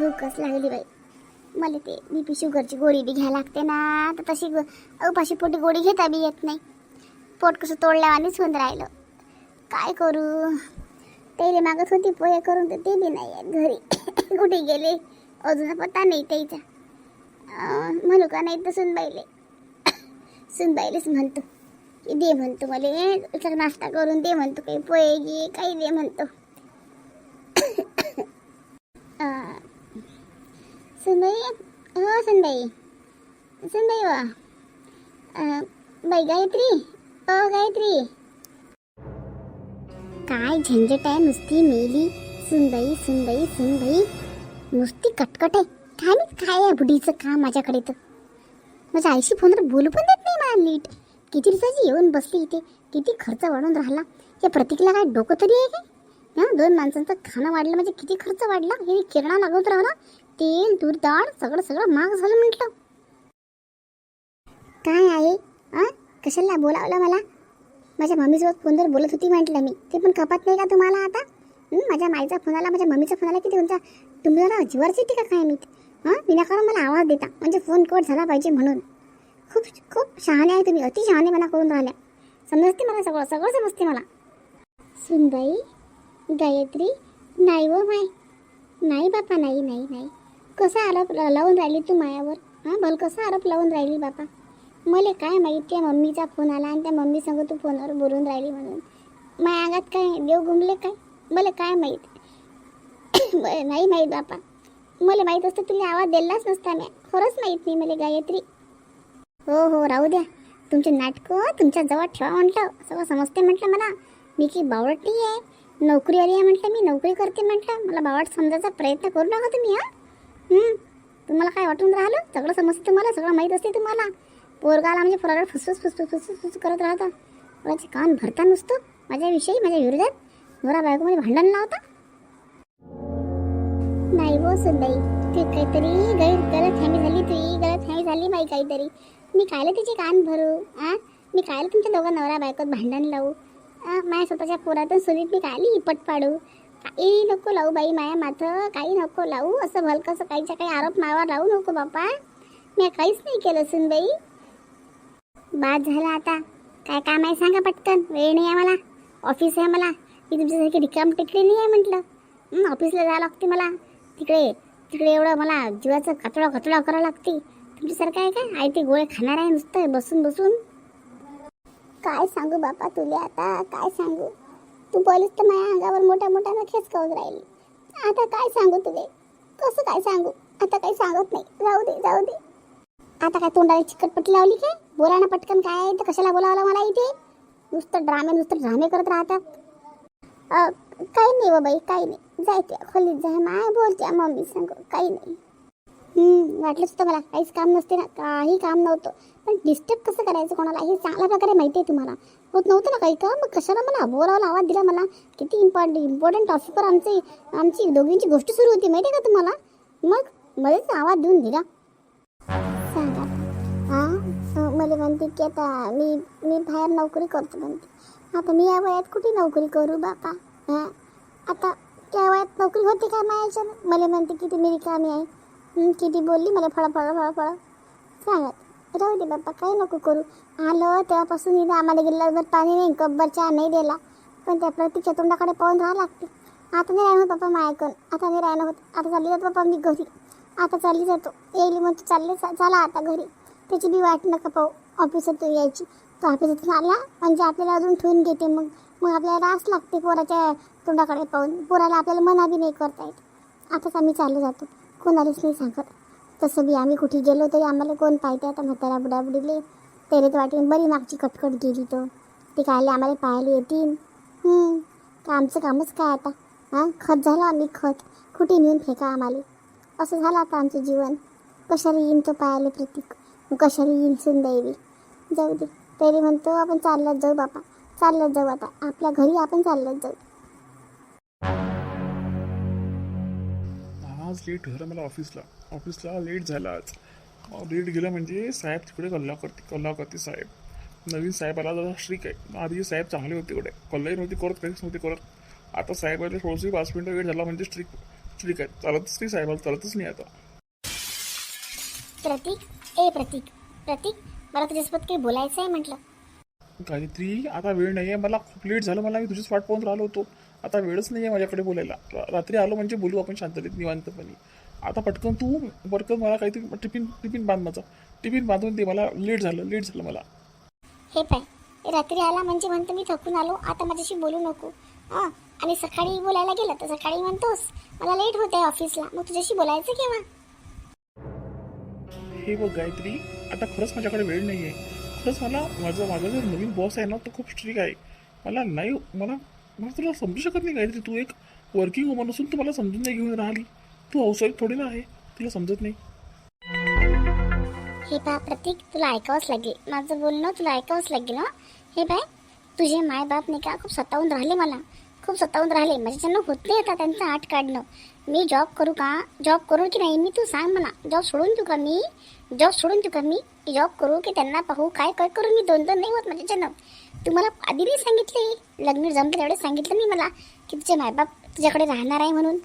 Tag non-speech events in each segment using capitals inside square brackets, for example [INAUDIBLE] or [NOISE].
भूकच लागली बाई. मला ते बी पी शुगरची गोळी बी घ्यायला लागते ना. तर तशी उपाशी पोटी गोळी घेता बी येत नाही. पोट कसं तोडल्यावानीच होऊन राहिलं. काय करू? त्याला मागत होती पोहे करून तर ते बी नाही आहेत घरी. [COUGHS] कुठे गेले? अजून पत्ता नाही त्याचा. म्हणू का नाही तर सुनबाईले. [COUGHS] सुनबाईलेच म्हणतो. की दे म्हणतो मला. नाश्ता करून दे म्हणतो. काही पोहे घे काही दे म्हणतो [COUGHS] अं, सुनबाई हो सुनबाई सुनबाई वा अं, बाई गायत्री ओ गायत्री काय झंझट आहे नुसती मेली सुनबाई सुनबाई सुनबाई नुसती कटकट आहे काय मी काय आहे बुढीचं काम माझ्याकडे तर माझ्या आईशी फोनवर बोलू पण देत नाही मला नीट किती दिवसाची येऊन बसली इथे किती खर्च वाढून राहिला या प्रतीकला काय डोकं तरी आहे काय हां दोन माणसांचं खाणं वाढलं म्हणजे किती खर्च वाढला हे किराणा लागत राहिला तेल तूर डाळ सगळं सगळं महाग झालं म्हटलं. काय आहे आ कशाला बोलावलं मला? माझ्या मम्मीसोबत फोनवर बोलत होती म्हटलं मी. ते पण कपात नाही का तुम्हाला आता? माझ्या माईचा फोन आला माझ्या मम्मीचा फोन आला की तुमचा तुम्ही जरा येते टीका काय मी हां? विनाकारण मला आवाज देता. म्हणजे फोन कट झाला पाहिजे म्हणून. खूप खूप शहाणे आहे तुम्ही. अति शहाणे मला करून राहिल्या. समजते मला सगळं सगळं समजते मला. सुनबाई गायत्री नाही व माय. नाही बापा नाही नाही नाही. कसा आरोप लावून राहिली तू मायावर? हां भल कसा आरोप लावून राहिली बापा? मला काय माहीत त्या मम्मीचा फोन आला आणि त्या मम्मी सांगू तू फोनवर बोलून राहिली म्हणून. माझ्या अंगात काय देव गुंगले काय? मला काय माहीत? [COUGHS] नाही माहीत बापा. मला माहीत असतं तुला आवाज दिलाच नसता मी खरंच माहीत नाही मला गायत्री. हो हो राहू द्या. तुमचे नाटकं तुमच्या जवळ ठेवा म्हटलं. सगळं समजते म्हटलं मला. मी की नाही आहे. नोकरी आली आहे म्हटलं मी. नोकरी करते म्हटलं. मला बावट समजायचा प्रयत्न करू नका तुम्ही हां. तुम्हाला काय वाटून राहिलं? सगळं समजतं तुम्हाला सगळं माहीत असते तुम्हाला. पोरगाला म्हणजे पोराला फुसफुस फुसफुस फुसफुस फुस करत राहता. कोणाचे कान भरता नुसतं. माझ्याविषयी माझ्या विरोधात नवरा बायकोमध्ये भांडण लावता. नाही हो सुनबाई ते काहीतरी गैर गलत हॅमी झाली तुझी गलत हॅमी झाली बाई काहीतरी. मी कायला तिचे कान भरू आ? मी कायला तुमच्या दोघं नवरा बायकोत भांडण लावू. आ, माझ्या स्वतःच्या पोरातून सुनीत मी कायली इपट पाडू. काही नको लावू बाई माया माथं काही नको लावू. असं भलकसं काहीच्या काही आरोप मावा लावू नको बापा. मी काहीच नाही केलं सुनबाई बाद झाला आता. काय काम आहे सांगा पटकन. वेळ नाही आहे मला. ऑफिस आहे मला. मी तुमच्यासारखी रिकाम टेकडी नाही आहे म्हटलं. ऑफिसला जावं लागते मला. तिकडे तिकडे एवढं मला जीवाचं कचडा कचडा करावं लागते. तुमच्यासारखं आहे का? आई ते गोळे खाणार आहे नुसतं बसून बसून. काय सांगू बापा तुले आता? काय सांगू? तू बोलीस तर माझ्या अंगावर मोठ्या मोठ्यानं खेचकावत राहिली. आता काय सांगू तुले? कसं काय सांगू? आता काही सांगत नाही. जाऊ दे जाऊ दे. आता काय तोंडाला चिकटपट्टी लावली काय? बोला ना पटकन काय आहे? तर कशाला बोलावलं मला इथे? नुसतं ड्रामे नुसतं ड्रामे करत राहतात. काही नाही हो बाबाई काही नाही. जायते खोलीत जाय माय बोलते मम्मी सांग. काही नाही. वाटलंच होतं मला. काहीच काम नसते ना काही काम नव्हतं. पण डिस्टर्ब कसं करायचं कोणाला? हे चांगल्या प्रकारे माहिती आहे तुम्हाला. होत नव्हतं ना काही का मग कशाला मला बोलावला आवाज दिला मला? किती इम्पॉर्ट इम्पॉर्टंट टॉपिकवर आमची आमची दोघींची गोष्ट सुरू होती माहिती आहे का तुम्हाला? मग मध्येच आवाज देऊन दिला. सांगा हां? मला म्हणते की आता मी मी बाहेर नोकरी करतो म्हणते. आता मी या वयात कुठे नोकरी करू बापा? हां? आता त्या वयात नोकरी होते काय माझ्या मला म्हणते किती मी रिकामी आहे. किती बोलली मला फळ फळ फळ फळ. सांगत राहू दे बाप्पा काही नको करू. आलं तेव्हापासून इथे आम्हाला गेल्यावर पाणी नाही कब्बर चहा नाही दिला. पण त्या प्रतीच्या तोंडाकडे पाहून राहावं लागते. आता नाही राहणार पप्पा बाप्पा माझ्याकडून आता नाही राहणार होत. आता चालली जातो बाप्पा मी घरी. आता चालली जातो. येईल म्हणतो चालले चा- चला आता घरी. त्याची बी वाट नका पाहू. ऑफिसातून यायची. तो ऑफिसातून आला म्हणजे आपल्याला अजून ठेवून घेते मग. मग आपल्याला रास लागते पोराच्या तोंडाकडे पाहून. पोराला आपल्याला मना बी नाही करता येत. आताच आम्ही चालू जातो. कोणालाच नाही सांगत. तसं बी आम्ही कुठे गेलो तरी आम्हाला कोण पाहिजे आता म्हातारा बुडाबुडीले. तेरे तर वाटेन बरी मागची कटकट गेली तो. ते कायले आम्हाला पाहायला येतील? का आमचं कामच काय आता? हां? खत झालं आम्ही खत. कुठे नेऊन फेका आम्हाला? असं झालं आता आमचं जीवन. कशाला येईन तो पाहायला प्रतीक? कशाला येईन सुनदैवी जाऊ दे. तरी म्हणतो आपण चाललंच जाऊ बापा. चाललंच जाऊ आता. आपल्या घरी आपण चाललंच जाऊ. आज लेट झालं मला ऑफिसला ऑफिसला लेट झाला आज. लेट गेलं म्हणजे साहेब तिकडे कल्ला करते कल्ला करते साहेब. नवीन साहेब आला जरा श्रीक आहे. आधी साहेब चांगले होते इकडे कल्लाही नव्हती करत काहीच नव्हती करत. आता साहेब आले थोडंसं पाच मिनटं वेळ झाला म्हणजे स्ट्रिक स्ट्रिक आहेत चालतच नाही साहेबाला चालतच नाही आता. प्रतीक ए प्रतीक प्रतीक मला तुझ्यासोबत काही बोलायचं आहे म्हटलं? गायत्री आता वेळ नाही आहे मला खूप लेट झालं. मला मी तुझीच वाट पाहून राहिलो होतो. आता वेळच नाही आहे माझ्याकडे बोलायला. रात्री आलो म्हणजे बोलू आपण शांततेत निवांतपणे. आता पटकन तू पटकन मला काहीतरी टिफिन टिफिन बांध माझा. टिफिन बांधून दे मला लेट झालं लेट झालं मला. हे पाय रात्री आला म्हणजे म्हणतो मी थकून आलो आता माझ्याशी बोलू नको. हां आणि सकाळी बोलायला गेलं तर सकाळी म्हणतोस मला लेट होत आहे ऑफिसला मग तुझ्याशी बोलायचं केव्हा? हे बघ गायत्री आता खरंच माझ्याकडे वेळ नाही आहे खरंच मला माझा माझा जो नवीन बॉस आहे ना तो खूप स्ट्रिक आहे. मला नाही मला मला तुला समजू शकत नाही काहीतरी. तू एक वर्किंग वुमन असून तू मला समजून नाही घेऊन राहिली. तू अवसर थोडी ना आहे. तुला समजत नाही. हे पा प्रतीक तुला ऐकावंच लागेल. माझं बोलणं तुला ऐकावंच लागेल ना हे बाय तुझे माय बाप नाही का खूप सतावून राहिले मला. खूप सतावून राहिले. माझ्याच्यानं होत नाही आता त्यांचं आठ काढणं. मी जॉब करू का? जॉब करू की नाही? मी तू सांग मला. जॉब सोडून देऊ का मी? जॉब सोडून देऊ का मी? जॉब करू की त्यांना पाहू? काय काय करू मी? दोन दोन नाही होत माझ्याच्यानं तुम्हाला मला आधी नाही सांगितले? लग्न जमलं एवढे सांगितलं मी मला की तुझे मायबाप तुझ्याकडे राहणार आहे म्हणून.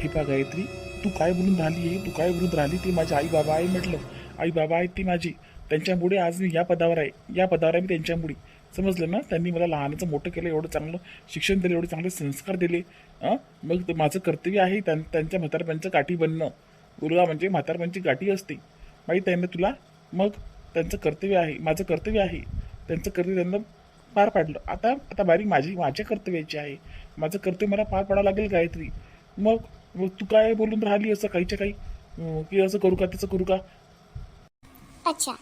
हे पा गायत्री तू काय बोलून राहिली आहे? तू काय बोलून राहिली? ती माझी आई बाबा आहे म्हटलं. आई बाबा आहेत ती माझी. त्यांच्यामुळे आज मी या पदावर आहे. या पदावर आहे मी त्यांच्यामुळे. समजलं ना? त्यांनी मला लहानाचं मोठं केलं एवढं चांगलं शिक्षण दिलं एवढे चांगले संस्कार दिले. मग ते माझं कर्तव्य आहे त्यां त्यांच्या म्हातारपणचं गाठी बनणं. मुलगा म्हणजे म्हातारपणची गाठी असते. माहीत आहे ना तुला? मग त्यांचं कर्तव्य आहे माझं कर्तव्य आहे. त्यांचं कर्तव्य त्यांना पार पाडलं. आता आता बारीक माझी माझ्या कर्तव्याची आहे. माझं कर्तव्य मला पार पाडावं लागेल गायत्री. मग मग तू काय बोलून राहिली असं काहीच्या काही? की असं करू का तसं करू का? अच्छा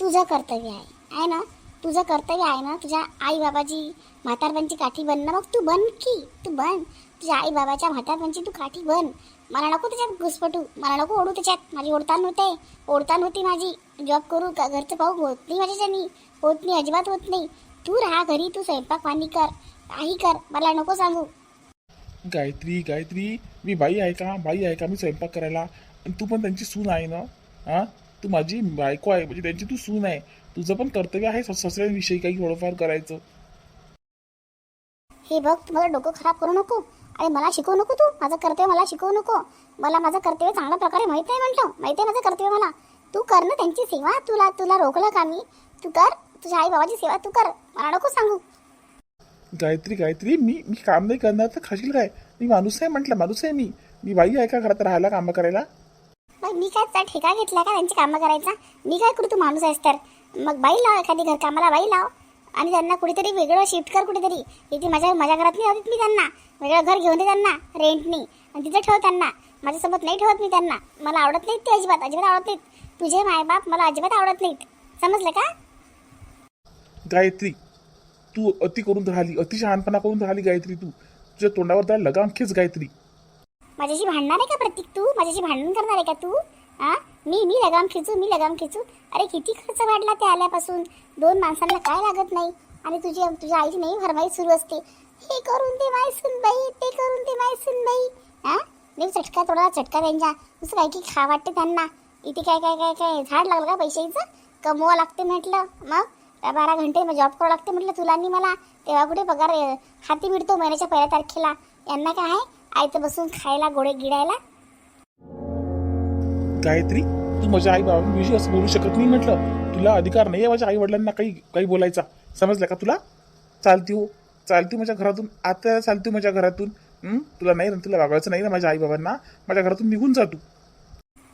तुझं कर्तव्य आहे. आहे ना? तुझं कर्तव्य आहे ना? तुझ्या आई बाबाची म्हातारपणची काठी बनणं मग तू बन की तू बन. तुझ्या आई बाबाच्या म्हातारपणची तू काठी बन. मला नको त्याच्यात घुसपटू. मला नको ओढू त्याच्यात. माझी ओढतान होते. ओढतान होती माझी. जॉब करू. का घरचं पाहू. होत नाही माझ्याच्यानी. होत नाही. अजिबात होत नाही. तू राहा घरी. तू स्वयंपाक पाणी कर. काही कर. मला नको सांगू. गायत्री गायत्री मी बाई आहे का? बाई आहे का? मी स्वयंपाक करायला. आणि तू पण त्यांची सून आहे ना? हां? तू माझी बायको आहे. म्हणजे त्यांची तू सून आहे. तुझं पण कर्तव्य आहे सस- ससऱ्यांविषयी काही थोडंफार करायचं. हे बघ. तू मला डोकं खराब करू नको. आणि मला शिकवू नको तू. माझं कर्तव्य मला शिकवू नको. मला माझं कर्तव्य चांगल्या प्रकारे माहीत आहे म्हटलं. माहिती आहे माझं कर्तव्य मला. तू कर ना त्यांची सेवा. तुला तुला रोखलं का मी? तू कर. तुझ्या आई बाबाची सेवा तू कर. मला नको सांगू. गायत्री गायत्री मी मी काम नाही करणार तर खाशील काय? मी माणूस आहे म्हटलं. माणूस आहे मी. मी बाई आहे का घरात राहायला कामं करायला? मग मी काय ठेका घेतला का त्यांची कामं करायचा? मी काय करू? तू माणूस आहेस तर. मग बाई लाव एखादी घर कामाला. बाई लाव. आणि त्यांना कुठेतरी वेगळं शिफ्ट कर कुठेतरी. इथे माझ्या माझ्या घरात नाही राहत मी त्यांना. वेगळं घर घेऊन दे त्यांना. रेंटनी आणि तिथं ठेव त्यांना. माझ्यासोबत नाही ठेवत मी त्यांना. मला आवडत नाहीत ते अजिबात. अजिबात आवडत नाहीत. तुझे मायबाप मला अजिबात आवडत नाहीत. समजलं का? गायत्री तू अति करून राहिली. अति शहाणपणा करून राहिली गायत्री तू. तुझ्या तोंडावर त्या लगाम खेच गायत्री. माझ्याशी भांडणार आहे का प्रतीक तू? माझ्याशी भांडण करणार आहे का तू? हा मी मी लगाम खिचू मी लगाम खिचू? अरे किती खर्च वाढला ते आल्यापासून? दोन माणसांना काय लागत नाही? आणि तुझी तुझ्या आईची नाही भरमाई सुरू असते. हे करून दे माय बाई ते करून दे माय बाई हा मी चटका थोडा चटका त्यांच्या दुसरं काय की खा वाटते त्यांना. इथे काय काय काय काय? झाड लागलं का पैशाचं? कमवावं लागते म्हटलं. मग? बारा घंटे मग जॉब करावं लागते म्हटलं तुला आणि मला. तेव्हा कुठे पगार हाती मिळतो महिन्याच्या पहिल्या तारखेला. यांना काय आहे? आयचं बसून खायला गोडे गिडायला गायत्री तू माझ्या आई बाबांविषयी असं बोलू शकत नाही म्हटलं. तुला अधिकार नाही आहे माझ्या आई वडिलांना काही काही बोलायचा. समजलं का तुला? चालती हो. चालती हो माझ्या घरातून. आता चालती हो माझ्या घरातून. तुला नाही ना तुला वागवायचं नाही ना माझ्या आई बाबांना माझ्या घरातून निघून जा तू.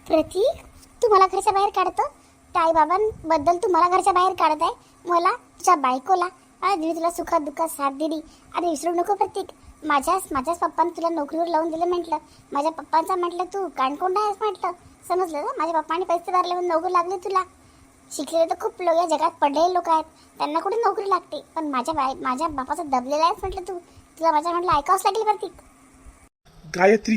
प्रतीक तू मला घरच्या बाहेर काढतो. त्या आईबाबांबद्दल तू मला घरच्या बाहेर काढत आहे. मला तुझ्या बायकोला आज मी तुला सुखात दुःखात साथ दिली. आणि विसरू नको प्रतीक. माझ्याच माझ्याच पप्पाने तुला नोकरीवर लावून दिलं म्हटलं. माझ्या पप्पांचा म्हटलं तू. काणकोंडा आहेस म्हटलं. समजलं ना माझ्या पप्पाने पैसे भरले म्हणून नोकरी लागली तुला. शिकलेले तर खूप लोक या जगात पडलेले लोक आहेत. त्यांना कुठे नोकरी लागते? पण माझ्या बाय माझ्या बापाचं दबलेलं आहेस म्हटलं तू. तुला माझ्या म्हटलं ऐकावंच लागेल प्रतीक गायत्री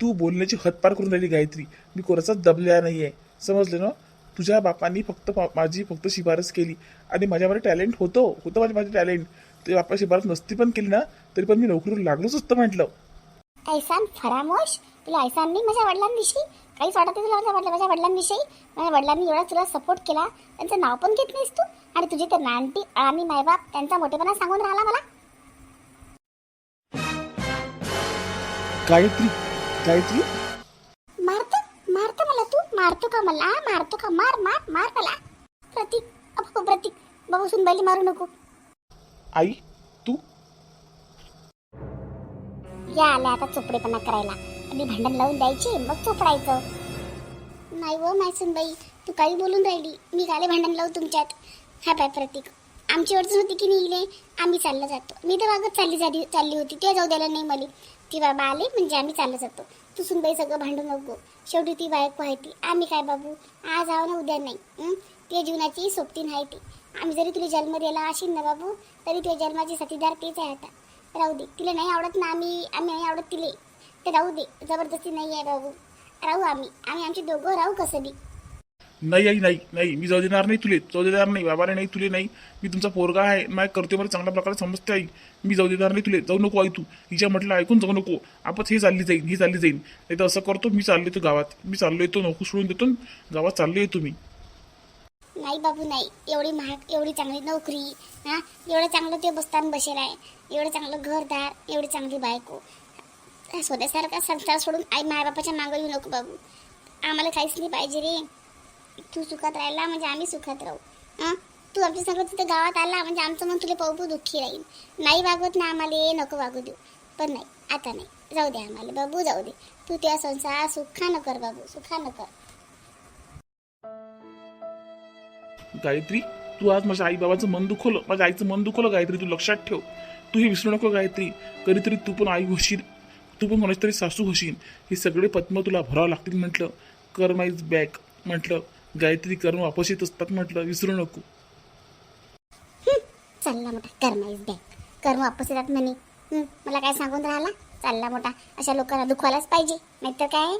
तू बोलण्याची हदपार करून राहिली गायत्री. मी कोणाचाच दबलेला नाही आहे समजलं ना? तुझ्या बापांनी फक्त मा- माझी फक्त शिफारस केली. आणि माझ्यामध्ये टॅलेंट होतं. होतं माझ्या माझे टॅलेंट. ते बापा शिफारस नसती पण केली ना तरी पण मी नोकरीवर लागलोच असतं म्हटलं. ऐसान फरामोश तुला ऐसान नाही माझ्या वडिलांविषयी काहीच वाटत नाही तुला माझ्या वडिला माझ्या वडिलांविषयी. माझ्या वडिलांनी एवढा तुला सपोर्ट केला. त्यांचं नाव पण घेत नाहीस तू. आणि तुझी तर नानटी आणि मायबाप त्यांचा मोठेपणा सांगून राहिला मला. गायत्री गायत्री? मारतो मारतो मला तू. मारतो का मला? मारतो का? मार मार मार मला. प्रतीक अप्पा प्रतीक. बाबू सुनबाईला मारू नको. आई तू? या आल्या आता चोपडेपणा करायला. आपली भांडण लावून द्यायचे मग चोपडायचं. नाही व माय सुनबाई तू काही बोलून राहिली. मी काले भांडण लावू तुमच्यात. हा पाय प्रतीक. आमची अडचण होती की नाही आम्ही चाललं जातो. मी तर वागत चालली झाली चालली होती. ते जाऊ द्यायला नाही मला. ती बाबा आले म्हणजे आम्ही चाललं जातो. तू सुनबाई सगळं भांडू नको. शेवटी ती बायको आहे ती. आम्ही काय बाबू? आज आव ना उद्या नाही. ते जीवनाची सोबती नाही ती. आम्ही जरी तुला जन्म दिला असेल ना बाबू तरी तुझ्या जन्माची साथीदार तेच आहे आता. राहू दे. तिला नाही आवडत ना आम्ही आम्ही नाही आवडत तिले. तर राहू दे. जबरदस्ती नाही आहे बाबू राहू आम्ही. आम्ही आमचे दोघं राहू कसं बी? नाही आई नाही नाही. मी जाऊ देणार नाही तुले. जाऊ देणार नाही. बाबाने नाही तुले नाही. मी तुमचा पोरगा आहे. माझ्या करते मला चांगल्या प्रकारे समजते आई. मी जाऊ देणार नाही तुले. जाऊ नको आई तू. हिच्या म्हटलं ऐकून जाऊ नको. आपण हे चालली जाईन ही चालली जाईन. नाही तर असं करतो मी चाललो येतो गावात. मी चाललो येतो नको सोडून देतो गावात चाललो येतो मी नाही बाबू नाही. एवढी महाग एवढी चांगली नोकरी हां? एवढं चांगलं ते बसताना बसेल आहे. एवढं चांगलं घरदार एवढी चांगली बायको. स्वतःसारखा संसार सोडून आई मायबापाच्या मागं येऊ नको बाबू. आम्हाला काहीच नाही पाहिजे रे. तू सुखात राहिला म्हणजे आम्ही सुखात राहू. हां तू आमच्या सगळं तिथे गावात आला म्हणजे आमचं मन तुला पाहू दुःखी राहील. नाही वागवत ना आम्हाला नको वागू देऊ. पण नाही आता नाही. जाऊ दे आम्हाला बाबू जाऊ दे. तू त्या संसार सुखा न कर बाबू सुखा न कर. गायत्री तू आज माझ्या आई बाबाचं मन दुखवलं माझ्या आईचं मन दुखवलं गायत्री तू लक्षात ठेव. तू हे विसरू नको गायत्री. कधीतरी तू पण आई होशील. तू पण कोणाची तरी सासू होशील हे सगळे पद्म तुला भरावं लागतील म्हटलं. कर्म इज बॅक म्हटलं. गायत्री कर्म वापस येत असतात म्हटलं. विसरू नको. चालला मोठा कर्म इज बॅक कर्म वापस येतात म्हणे. मला काय सांगून राहिला? चालला मोठा अशा लोकांना दुखवायलाच पाहिजे. नाहीतर काय?